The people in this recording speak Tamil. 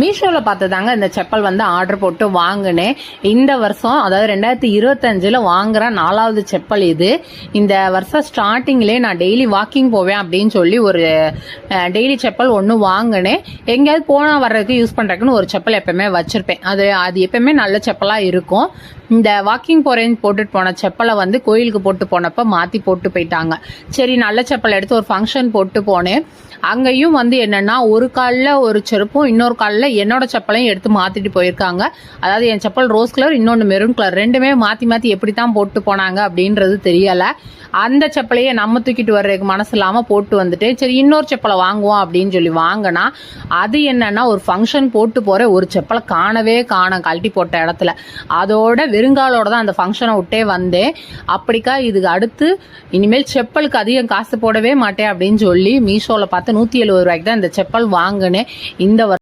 மீஷோவில் பார்த்ததாங்க இந்த செப்பல் வந்து ஆர்டர் போட்டு வாங்கினேன். இந்த வருஷம் அதாவது ரெண்டாயிரத்தி இருபத்தஞ்சில் வாங்குற நாலாவது செப்பல் இது. இந்த வருஷம் ஸ்டார்டிங்லேயே நான் டெய்லி வாக்கிங் போவேன் அப்படின்னு சொல்லி ஒரு டெய்லி செப்பல் ஒன்று வாங்கினேன். எங்கேயாவது போனால் வர்றதுக்கு யூஸ் பண்ணுறதுக்குன்னு ஒரு செப்பல் எப்பவுமே வச்சுருப்பேன். அது அது எப்பவுமே நல்ல செப்பலாக இருக்கும். இந்த வாக்கிங் போகிறேன்னு போட்டுட்டு போன செப்பலை வந்து கோயிலுக்கு போட்டு போனப்போ மாற்றி போட்டு போயிட்டாங்க. சரி நல்ல செப்பல் எடுத்து ஒரு ஃபங்க்ஷன் போட்டு போனேன். அங்கேயும் வந்து என்னென்னா ஒரு காலில் ஒரு செருப்பும் இன்னொரு காலில் என்னோட செப்பலையும் எடுத்து மாற்றிட்டு போயிருக்காங்க. அதாவது என் செப்பல் ரோஸ் கலர் இன்னொன்று மெரூன் கலர். ரெண்டுமே மாற்றி மாற்றி எப்படி தான் போட்டு போனாங்க அப்படின்றது தெரியலை. அந்த செப்பலையே நம்ம தூக்கிட்டு வர்றதுக்கு மனசு இல்லாமல் போட்டு வந்துட்டு சரி இன்னொரு செப்பலை வாங்குவோம் அப்படின்னு சொல்லி வாங்கினா அது என்னன்னா ஒரு ஃபங்க்ஷன் போட்டு போகிற ஒரு செப்பலை காணவே காணோம் கழட்டி போட்ட இடத்துல. அதோட வெறுங்காலோட தான் அந்த ஃபங்க்ஷனை விட்டே வந்தேன். அப்படிக்கா இதுக்கு அடுத்து இனிமேல் செப்பலுக்கு அதிகம் காசு போடவே மாட்டேன் அப்படின்னு சொல்லி மீஷோவில் பார்த்து நூற்றி எழுபது ரூபாய்க்கு தான் இந்த செப்பல் வாங்கினேன். இந்த வருஷம்